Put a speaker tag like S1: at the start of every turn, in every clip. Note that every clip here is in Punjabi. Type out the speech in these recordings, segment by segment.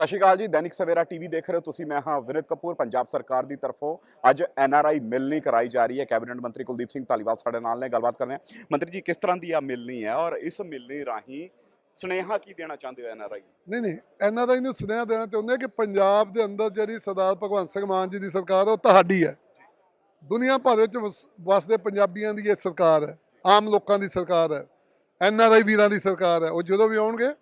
S1: ਸਤਿ ਸ਼੍ਰੀ ਅਕਾਲ ਜੀ ਦੈਨਿਕ ਸਵੇਰਾ ਟੀਵੀ ਦੇਖ ਰਹੇ ਹੋ ਤੁਸੀਂ ਮੈਂ ਹਾਂ ਵਿਨਿਤ ਕਪੂਰ ਪੰਜਾਬ ਸਰਕਾਰ ਦੀ ਤਰਫੋਂ ਅੱਜ ਐੱਨ ਆਰ ਆਈ ਮਿਲਣੀ ਕਰਾਈ ਜਾ ਰਹੀ ਹੈ। ਕੈਬਨਿਟ ਮੰਤਰੀ ਕੁਲਦੀਪ ਸਿੰਘ ਧਾਲੀਵਾਲ ਸਾਡੇ ਨਾਲ ਨੇ ਗੱਲਬਾਤ ਕਰਦੇ ਹਾਂ। ਮੰਤਰੀ ਜੀ ਕਿਸ ਤਰ੍ਹਾਂ ਦੀ ਆ ਮਿਲਣੀ ਹੈ ਔਰ ਇਸ ਮਿਲਣੀ ਰਾਹੀਂ ਸਨੇਹਾ ਕੀ ਦੇਣਾ ਚਾਹੁੰਦੇ ਹੋ ਐੱਨ ਆਰ ਆਈ?
S2: ਨਹੀਂ ਨਹੀਂ ਆਰ ਆਈ ਨੂੰ ਸੁਨੇਹਾ ਦੇਣਾ ਚਾਹੁੰਦੇ ਹਾਂ ਕਿ ਪੰਜਾਬ ਦੇ ਅੰਦਰ ਜਿਹੜੀ ਸਰਦਾਰ ਭਗਵੰਤ ਸਿੰਘ ਮਾਨ ਜੀ ਦੀ ਸਰਕਾਰ ਹੈ, ਉਹ ਤੁਹਾਡੀ ਹੈ। ਦੁਨੀਆ ਭਰ ਵਿੱਚ ਵਸ- ਵਸਦੇ ਪੰਜਾਬੀਆਂ ਦੀ ਇਹ ਸਰਕਾਰ ਹੈ ਆਮ ਲੋਕਾਂ ਦੀ ਸਰਕਾਰ ਹੈ ਐਨ ਆਰ ਆਈ ਵੀਰਾਂ ਦੀ ਸਰਕਾਰ ਹੈ। ਉਹ ਜਦੋਂ ਵੀ ਆਉਣਗੇ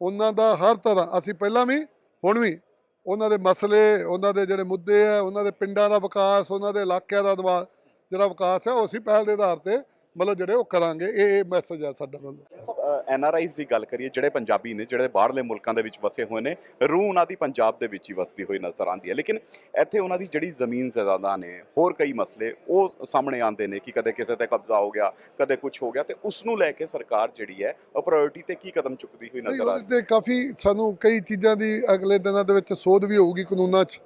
S2: ਉਹਨਾਂ ਦਾ ਹਰ ਤਰ੍ਹਾਂ ਅਸੀਂ ਪਹਿਲਾਂ ਵੀ ਹੁਣ ਵੀ ਉਹਨਾਂ ਦੇ ਮਸਲੇ, ਉਹਨਾਂ ਦੇ ਜਿਹੜੇ ਮੁੱਦੇ ਆ, ਉਹਨਾਂ ਦੇ ਪਿੰਡਾਂ ਦਾ ਵਿਕਾਸ, ਉਹਨਾਂ ਦੇ ਇਲਾਕਿਆਂ ਦਾ ਜਿਹੜਾ ਵਿਕਾਸ ਹੈ ਉਹ ਅਸੀਂ ਪਹਿਲ ਦੇ ਆਧਾਰ ਤੇ ਮਤਲਬ ਜਿਹੜੇ ਉਹ ਕਰਾਂਗੇ ਇਹ ਮੈਸੇਜ ਹੈ ਸਾਡਾ ਮਤਲਬ
S1: ਐਨਆਰਆਈਜ਼ ਦੀ ਗੱਲ ਕਰੀਏ ਜਿਹੜੇ ਪੰਜਾਬੀ ਨੇ ਜਿਹੜੇ ਬਾਹਰਲੇ ਮੁਲਕਾਂ ਦੇ ਵਿੱਚ ਵਸੇ ਹੋਏ ਨੇ ਰੂਹ ਉਹਨਾਂ ਦੀ ਪੰਜਾਬ ਦੇ ਵਿੱਚ ਹੀ ਵਸਦੀ ਹੋਈ ਨਜ਼ਰ ਆਉਂਦੀ ਹੈ। ਲੇਕਿਨ ਇੱਥੇ ਉਹਨਾਂ ਦੀ ਜਿਹੜੀ ਜ਼ਮੀਨ ਜਾਇਦਾਦਾਂ ਨੇ ਹੋਰ ਕਈ ਮਸਲੇ ਉਹ ਸਾਹਮਣੇ ਆਉਂਦੇ ਨੇ ਕਿ ਕਦੇ ਕਿਸੇ ਤੇ ਕਬਜ਼ਾ ਹੋ ਗਿਆ ਕਦੇ ਕੁਝ ਹੋ ਗਿਆ ਤੇ ਉਸ ਨੂੰ ਲੈ ਕੇ ਸਰਕਾਰ ਜਿਹੜੀ ਹੈ ਉਹ ਪ੍ਰਾਇੋਰਟੀ ਤੇ ਕੀ ਕਦਮ ਚੁੱਕਦੀ ਹੋਈ ਨਜ਼ਰ ਆ ਰਹੀ
S2: ਤੇ ਕਾਫੀ ਸਾਨੂੰ ਕਈ ਚੀਜ਼ਾਂ ਦੀ ਅਗਲੇ ਦਿਨਾਂ ਦੇ ਵਿੱਚ ਸੋਧ ਵੀ ਹੋਊਗੀ ਕਾਨੂੰਨਾਂ 'ਚ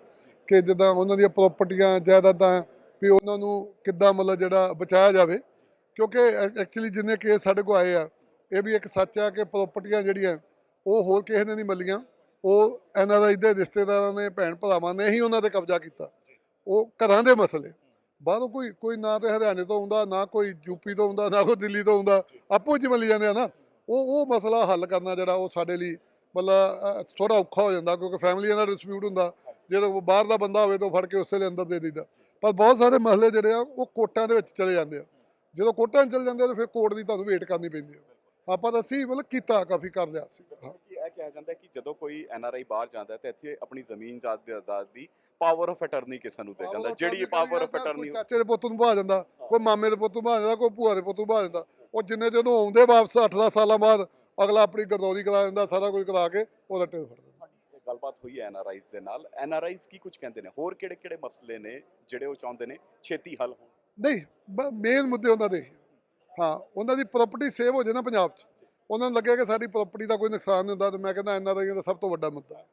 S2: ਕਿ ਜਿੱਦਾਂ ਉਹਨਾਂ ਦੀਆਂ ਪ੍ਰਾਪਰਟੀਆਂ ਜਾਇਦਾਦਾਂ ਵੀ ਉਹਨਾਂ ਨੂੰ ਕਿੱਦਾਂ ਮਤਲਬ ਜਿਹੜਾ ਬਚਾਇਆ ਜਾਵੇ। ਕਿਉਂਕਿ ਐਕਚੁਅਲੀ ਜਿੰਨੇ ਕੇਸ ਸਾਡੇ ਕੋਲ ਆਏ ਆ, ਇਹ ਵੀ ਇੱਕ ਸੱਚ ਆ ਕਿ ਪ੍ਰਾਪਰਟੀਆਂ ਜਿਹੜੀਆਂ, ਉਹ ਹੋਰ ਕਿਸੇ ਨੇ ਨਹੀਂ ਮੱਲੀਆਂ। ਉਹ ਇਹਨਾਂ ਦਾ ਇਹਦੇ ਰਿਸ਼ਤੇਦਾਰਾਂ ਨੇ, ਭੈਣ ਭਰਾਵਾਂ ਨੇ ਹੀ ਉਹਨਾਂ ਤੇ ਕਬਜ਼ਾ ਕੀਤਾ। ਉਹ ਘਰਾਂ ਦੇ ਮਸਲੇ। ਬਾਹਰੋਂ ਕੋਈ ਕੋਈ ਨਾ ਤੇ ਹਰਿਆਣੇ ਤੋਂ ਆਉਂਦਾ, ਨਾ ਕੋਈ ਯੂਪੀ ਤੋਂ ਆਉਂਦਾ, ਨਾ ਕੋਈ ਦਿੱਲੀ ਤੋਂ ਆਉਂਦਾ, ਆਪੋ ਚ ਮੱਲੀ ਜਾਂਦੇ ਆ ਨਾ। ਉਹ ਉਹ ਮਸਲਾ ਹੱਲ ਕਰਨਾ ਜਿਹੜਾ ਉਹ ਸਾਡੇ ਲਈ ਮਤਲਬ ਥੋੜਾ ਔਖਾ ਹੋ ਜਾਂਦਾ ਕਿਉਂਕਿ ਫੈਮਲੀਆਂ ਦਾ ਡਿਸਪਿਊਟ ਹੁੰਦਾ। ਜਦੋਂ ਬਾਹਰ ਦਾ ਬੰਦਾ ਹੋਵੇ ਤਾਂ ਉਹ ਫੜ ਕੇ ਉਸੇ ਲਈ ਅੰਦਰ ਦੇ ਦਿੰਦਾ ਪਰ ਬਹੁਤ ਸਾਰੇ ਮਸਲੇ ਜਿਹੜੇ ਆ, ਉਹ ਕੋਰਟਾਂ ਦੇ ਵਿੱਚ ਚਲੇ ਜਾਂਦੇ ਆ। ਜਦੋਂ ਕੋਰਟਾਂ 'ਚ ਚਲੇ ਜਾਂਦੇ ਤਾਂ ਫਿਰ ਕੋਰਟ ਦੀ ਤੁਹਾਨੂੰ ਵੇਟ ਕਰਨੀ ਪੈਂਦੀ ਆ। ਆਪਾਂ ਤਾਂ ਅਸੀਂ ਮਤਲਬ ਕੀਤਾ ਕਾਫੀ ਕਰ ਲਿਆ ਸੀ। ਹਾਂ।
S1: ਇਹ ਕਿਹਾ ਜਾਂਦਾ ਹੈ ਕਿ ਜਦੋਂ ਕੋਈ ਐਨਆਰਆਈ ਬਾਹਰ ਜਾਂਦਾ ਹੈ ਤੇ ਇੱਥੇ ਆਪਣੀ ਜ਼ਮੀਨ ਜਾਇਦਾਦ ਦੀ ਪਾਵਰ ਆਫ ਅਟਰਨੀ ਕਿਸੇ ਨੂੰ ਦੇ ਜਾਂਦਾ। ਹੈ। ਜਿਹੜੀ ਪਾਵਰ ਆਫ
S2: ਕੋਈ
S1: ਅਟਰਨੀ
S2: ਚਾਚੇ ਦੇ ਪੁੱਤ ਨੂੰ ਭਾ ਜਾਂਦਾ ਕੋਈ ਮਾਮੇ ਦੇ ਪੁੱਤ ਨੂੰ ਭਾ ਜਾਂਦਾ ਕੋਈ ਭੂਆ ਦੇ ਪੁੱਤ ਨੂੰ ਭਾ ਜਾਂਦਾ ਉਹ ਜਿੰਨੇ ਜਦੋਂ ਆਉਂਦੇ ਵਾਪਸ 8-10 ਸਾਲਾਂ ਬਾਅਦ ਅਗਲਾ ਆਪਣੀ ਗਰਦੌਰੀ ਕਰਾ ਦਿੰਦਾ ਸਾਰਾ ਕੁਝ ਕਰਾ ਕੇ ਉਹਦਾ ਫੜ ਦਿੰਦਾ
S1: ਗੱਲਬਾਤ ਹੋਈ ਹੈ ਐਨਆਰਆਈਜ਼ ਦੇ ਨਾਲ। ਐਨਆਰਆਈਜ਼ ਕੀ ਕੁਝ ਕਹਿੰਦੇ ਨੇ? ਹੋਰ ਕਿਹੜੇ ਕਿਹੜੇ ਮਸਲੇ ਨੇ ਜਿਹੜੇ ਉਹ ਚਾਹੁੰਦੇ ਨੇ? ਛੇਤੀ ਹੱਲ ਹੋਣ।
S2: ਨਹੀਂ ਮੇਨ ਮੁੱਦੇ ਉਹਨਾਂ ਦੇ ਹਾਂ ਉਹਨਾਂ ਦੀ ਪ੍ਰਾਪਰਟੀ ਸੇਵ ਹੋ ਜਾਏ ਨਾ ਪੰਜਾਬ 'ਚ ਉਹਨਾਂ ਨੂੰ ਲੱਗਿਆ ਕਿ ਸਾਡੀ ਪ੍ਰਾਪਰਟੀ ਦਾ ਕੋਈ ਨੁਕਸਾਨ ਨਹੀਂ ਹੁੰਦਾ ਤੇ ਮੈਂ ਕਹਿੰਦਾ ਐਨ ਆਰ ਆਈ ਦਾ ਸਭ ਤੋਂ ਵੱਡਾ ਮੁੱਦਾ ਹੈ।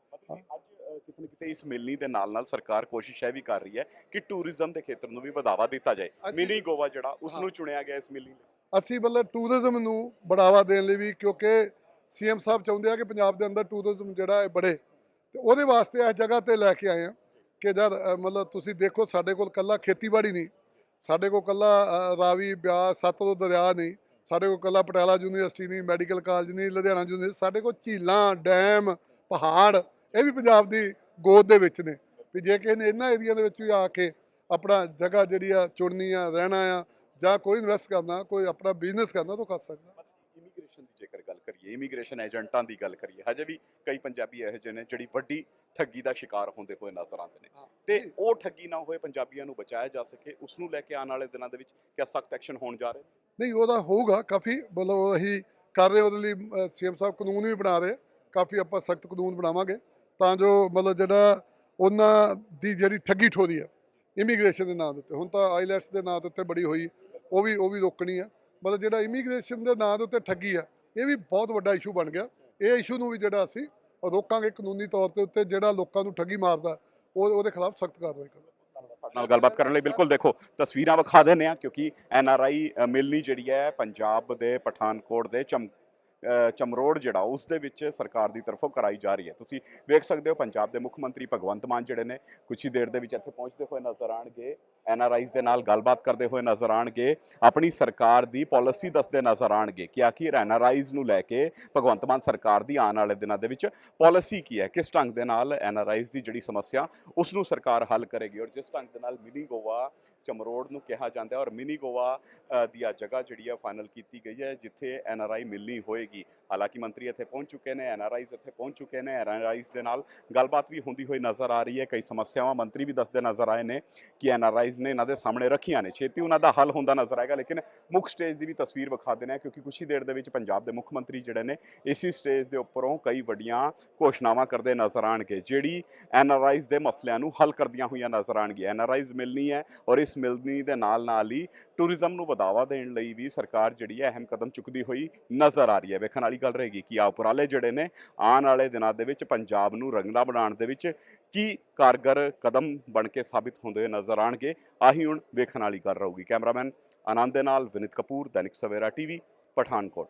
S1: ਕਿਤੇ ਨਾ ਕਿਤੇ ਇਸ ਮਿਲਣੀ ਦੇ ਨਾਲ ਨਾਲ ਸਰਕਾਰ ਕੋਸ਼ਿਸ਼ ਇਹ ਵੀ ਕਰ ਰਹੀ ਹੈ ਕਿ ਟੂਰਿਜ਼ਮ ਦੇ ਖੇਤਰ ਨੂੰ ਵੀ ਵਧਾਵਾ ਦਿੱਤਾ ਜਾਏ। ਮਿਨੀ ਗੋਆ ਜਿਹੜਾ ਉਸ
S2: ਹਾਂ।
S1: ਨੂੰ ਚੁਣਿਆ ਗਿਆ ਇਸ ਮਿਲਣੀ
S2: ਅਸੀਂ ਮਤਲਬ ਟੂਰਿਜ਼ਮ ਨੂੰ ਬੜਾਵਾ ਦੇਣ ਲਈ ਵੀ ਕਿਉਂਕਿ ਸੀਐਮ ਸਾਹਿਬ ਚਾਹੁੰਦੇ ਆ ਕਿ ਪੰਜਾਬ ਦੇ ਅੰਦਰ ਟੂਰਿਜ਼ਮ ਜਿਹੜਾ ਹੈ ਬੜੇ। ਤੇ ਉਹਦੇ ਵਾਸਤੇ ਇਸ ਜਗ੍ਹਾ ਤੇ ਲੈ ਕੇ ਆਏ ਆ ਕਿ ਜਦ ਮਤਲਬ ਤੁਸੀਂ ਦੇਖੋ ਸਾਡੇ ਕੋਲ ਕੱਲਾ ਖੇਤੀਬਾੜੀ ਨਹੀਂ ਸਾਡੇ ਕੋਲ ਕੱਲਾ ਅ, ਰਾਵੀ ਬਿਆਸ ਸਤਲੁਜ ਦਰਿਆ ਨਹੀਂ ਸਾਡੇ ਕੋਲ ਕੱਲਾ ਪਟਿਆਲਾ ਯੂਨੀਵਰਸਿਟੀ ਨਹੀਂ ਮੈਡੀਕਲ ਕਾਲਜ ਨਹੀਂ ਲੁਧਿਆਣਾ ਯੂਨੀਵਰਸਿਟੀ ਸਾਡੇ ਕੋਲ ਝੀਲਾਂ ਡੈਮ ਪਹਾੜ ਇਹ ਵੀ ਪੰਜਾਬ ਦੀ ਗੋਦ ਦੇ ਵਿੱਚ ਨੇ। ਵੀ ਜੇ ਕਿਸੇ ਨੇ ਇਹਨਾਂ ਏਰੀਆ ਦੇ ਵਿੱਚ ਵੀ ਆ ਕੇ ਆਪਣਾ ਜਗ੍ਹਾ ਜਿਹੜੀ ਆ ਚੁਣਨੀ ਆ ਰਹਿਣਾ ਆ ਜਾਂ ਕੋਈ ਇਨਵੈਸਟ ਕਰਨਾ ਕੋਈ ਆਪਣਾ ਬਿਜ਼ਨਸ ਕਰਨਾ ਤਾਂ ਕਰ ਸਕਦਾ
S1: ਇਮੀਗ੍ਰੇਸ਼ਨ ਦੀ ਜੇਕਰ ਗੱਲ ਕਰੀਏ ਇਮੀਗ੍ਰੇਸ਼ਨ ਏਜੰਟਾਂ ਦੀ ਗੱਲ ਕਰੀਏ ਹਜੇ ਵੀ ਕਈ ਪੰਜਾਬੀ ਇਹੋ ਜਿਹੇ ਨੇ ਜਿਹੜੀ ਵੱਡੀ ਠੱਗੀ ਦਾ ਸ਼ਿਕਾਰ ਹੁੰਦੇ ਹੋਏ ਨਜ਼ਰ ਆਉਂਦੇ ਨੇ। ਤੇ। ਉਹ ਠੱਗੀ ਨਾ ਹੋਏ ਪੰਜਾਬੀਆਂ ਨੂੰ ਬਚਾਇਆ ਜਾ ਸਕੇ ਉਸ ਨੂੰ ਲੈ ਕੇ ਆਉਣ ਵਾਲੇ ਦਿਨਾਂ ਦੇ ਵਿੱਚ ਕਿਆ ਸਖਤ ਐਕਸ਼ਨ ਹੋਣ ਜਾ ਰਹੇ
S2: ਨਹੀਂ ਉਹਦਾ ਹੋਊਗਾ ਕਾਫੀ ਮਤਲਬ ਅਸੀਂ ਕਰ ਰਹੇ ਉਹਦੇ ਲਈ ਸੀਐਮ ਸਾਹਿਬ ਕਾਨੂੰਨ ਵੀ ਬਣਾ ਰਹੇ ਕਾਫੀ ਆਪਾਂ ਸਖਤ ਕਾਨੂੰਨ ਬਣਾਵਾਂਗੇ। ਤਾਂ ਜੋ ਮਤਲਬ ਜਿਹੜਾ ਉਹਨਾਂ ਦੀ ਜਿਹੜੀ ਠੱਗੀ ਠੋਰੀ ਹੈ ਇਮੀਗ੍ਰੇਸ਼ਨ ਦੇ ਨਾਂ ਦੇ ਉੱਤੇ ਹੁਣ ਤਾਂ ਆਈਲੈਟਸ ਦੇ ਨਾਂ ਦੇ ਉੱਤੇ ਬੜੀ ਹੋਈ ਉਹ ਵੀ ਉਹ ਵੀ ਰੋਕਣੀ ਆ। ਮਤਲਬ ਜਿਹੜਾ ਇਮੀਗ੍ਰੇਸ਼ਨ ਦੇ ਨਾਂ ਦੇ ਉੱਤੇ ਠੱਗੀ ਆ ਇਹ ਵੀ ਬਹੁਤ ਵੱਡਾ ਇਸ਼ੂ ਬਣ ਗਿਆ। ਇਹ ਇਸ਼ੂ ਨੂੰ ਵੀ ਜਿਹੜਾ ਅਸੀਂ ਰੋਕਾਂਗੇ ਕਾਨੂੰਨੀ ਤੌਰ ਤੇ ਉੱਤੇ, ਜਿਹੜਾ ਲੋਕਾਂ ਨੂੰ ਠੱਗੀ ਮਾਰਦਾ, ਉਹ, ਉਹਦੇ ਖਿਲਾਫ ਸਖਤ ਕਾਰਵਾਈ ਕਰਾਂਗੇ
S1: ਸਾਡੇ ਨਾਲ ਗੱਲਬਾਤ ਕਰਨ ਲਈ ਬਿਲਕੁਲ ਦੇਖੋ, ਤਸਵੀਰਾਂ ਵਿਖਾ ਦਿੰਦੇ ਆ ਕਿਉਂਕਿ ਐਨ ਆਰ ਆਈ ਮਿਲਣੀ ਜਿਹੜੀ ਹੈ ਪੰਜਾਬ ਦੇ ਪਠਾਨਕੋਟ ਦੇ ਚਮ ਚਮਰੋੜ ਜਿਹੜਾ, ਉਸ ਦੇ ਵਿੱਚ ਸਰਕਾਰ ਦੀ ਤਰਫੋਂ ਕਰਾਈ ਜਾ ਰਹੀ ਹੈ। ਤੁਸੀਂ ਵੇਖ ਸਕਦੇ ਹੋ, ਪੰਜਾਬ ਦੇ ਮੁੱਖ ਮੰਤਰੀ ਭਗਵੰਤ ਮਾਨ ਜਿਹੜੇ ਨੇ ਕੁਝ ਹੀ ਦੇਰ ਦੇ ਵਿੱਚ ਇੱਥੇ ਪਹੁੰਚਦੇ ਹੋਏ ਨਜ਼ਰ ਆਣਗੇ ਐਨ ਆਰ ਆਈਜ਼ ਦੇ ਨਾਲ ਗੱਲਬਾਤ ਕਰਦੇ ਹੋਏ ਨਜ਼ਰ ਆਣਗੇ ਆਪਣੀ ਸਰਕਾਰ ਦੀ ਪਾਲਿਸੀ ਦੱਸਦੇ ਨਜ਼ਰ ਆਣਗੇ ਕਿ ਆਖਿਰ ਐਨ ਆਰ ਆਈਜ਼ ਨੂੰ ਲੈ ਕੇ ਭਗਵੰਤ ਮਾਨ ਸਰਕਾਰ ਦੀ ਆਉਣ ਵਾਲੇ ਦਿਨਾਂ ਦੇ ਵਿੱਚ ਪਾਲਿਸੀ ਕੀ ਹੈ, ਕਿਸ ਢੰਗ ਦੇ ਨਾਲ ਐਨ ਆਰ ਆਈਜ਼ ਦੀ ਜਿਹੜੀ ਸਮੱਸਿਆ ਉਸ ਨੂੰ ਸਰਕਾਰ ਹੱਲ ਕਰੇਗੀ ਔਰ ਜਿਸ ਢੰਗ ਦੇ ਨਾਲ ਮਿਨੀ ਗੋਆ ਚਮਰੋੜ ਨੂੰ ਕਿਹਾ ਜਾਂਦਾ ਔਰ ਮਿਨੀ ਗੋਆ ਦੀ ਆ ਜਗ੍ਹਾ ਜਿਹੜੀ ਆ ਫਾਈਨਲ ਕੀਤੀ ਗਈ ਹੈ ਜਿੱਥੇ ਐਨ ਆਰ ਆਈ ਮਿਲਣੀ ਹੋਏਗੀ। ਹਾਲਾਂਕਿ ਮੰਤਰੀ ਇੱਥੇ ਪਹੁੰਚ ਚੁੱਕੇ ਨੇ, ਐਨ ਆਰ ਆਈਜ਼ ਇੱਥੇ ਪਹੁੰਚ ਚੁੱਕੇ ਨੇ, ਐਨ ਆਰ ਆਈਜ਼ ਦੇ ਨਾਲ ਗੱਲਬਾਤ ਵੀ ਹੁੰਦੀ ਹੋਈ ਨਜ਼ਰ ਆ ਰਹੀ ਹੈ। ਕਈ ਸਮੱਸਿਆਵਾਂ ਮੰਤਰੀ ਵੀ ਦੱਸਦੇ ਨਜ਼ਰ ਆਏ ਨੇ ਕਿ ਐਨ ਆਰ ਆਈ ਆਈਜ਼ ਨੇ ਇਹਨਾਂ ਦੇ ਸਾਹਮਣੇ ਰੱਖੀਆਂ ਨੇ। ਛੇਤੀ ਉਹਨਾਂ ਦਾ ਹੱਲ ਹੁੰਦਾ ਨਜ਼ਰ ਆਏਗਾ, ਲੇਕਿਨ ਮੁੱਖ ਸਟੇਜ ਦੀ ਵੀ ਤਸਵੀਰ ਵਿਖਾ ਦੇਣਾ ਕਿਉਂਕਿ ਕੁਛ ਹੀ ਦੇਰ ਦੇ ਵਿੱਚ ਪੰਜਾਬ ਦੇ ਮੁੱਖ ਮੰਤਰੀ ਜਿਹੜੇ ਨੇ, ਇਸੀ ਸਟੇਜ ਦੇ ਉੱਪਰੋਂ ਕਈ ਵੱਡੀਆਂ ਘੋਸ਼ਣਾਵਾਂ ਕਰਦੇ ਨਜ਼ਰ ਆਣਗੇ ਜਿਹੜੀ ਐਨ ਆਰ ਆਈਜ਼ ਦੇ ਮਸਲਿਆਂ ਨੂੰ ਹੱਲ ਕਰਦੀਆਂ ਹੋਈਆਂ ਨਜ਼ਰ ਆਣਗੀਆਂ ਐਨ ਆਰ ਆਈਜ਼ ਮਿਲਣੀ ਹੈ ਔਰ ਇਸ ਮਿਲਣੀ ਦੇ ਨਾਲ ਨਾਲ ਹੀ ਟੂਰਿਜ਼ਮ ਨੂੰ ਵਧਾਵਾ ਦੇਣ ਲਈ ਵੀ ਸਰਕਾਰ ਜਿਹੜੀ ਹੈ ਅਹਿਮ ਕਦਮ ਚੁੱਕਦੀ ਹੋਈ ਨਜ਼ਰ ਆ ਰਹੀ ਹੈ। ਵੇਖਣ ਵਾਲੀ ਗੱਲ ਰਹੇਗੀ ਕਿ ਆ ਉਪਰਾਲੇ ਜਿਹੜੇ ਨੇ, ਆਉਣ ਵਾਲੇ ਦਿਨਾਂ ਦੇ ਵਿੱਚ ਪੰਜਾਬ ਨੂੰ ਰੰਗਲਾ ਬਣਾਉਣ ਦੇ ਵਿੱਚ ਕੀ ਕਾਰਗਰ ਕਦਮ ਬਣ ਕੇ ਸਾਬਿਤ ਹੁੰਦੇ ਨਜ਼ਰ ਆਣਗੇ ਆਹੀ ਹੁਣ ਵੇਖਣ ਵਾਲੀ ਗੱਲ ਰਹੂਗੀ। ਕੈਮਰਾਮੈਨ ਆਨੰਦ ਦੇ ਨਾਲ ਵਿਨਿਤ ਕਪੂਰ, ਦੈਨਿਕ ਸਵੇਰਾ ਟੀਵੀ, ਪਠਾਨਕੋਟ।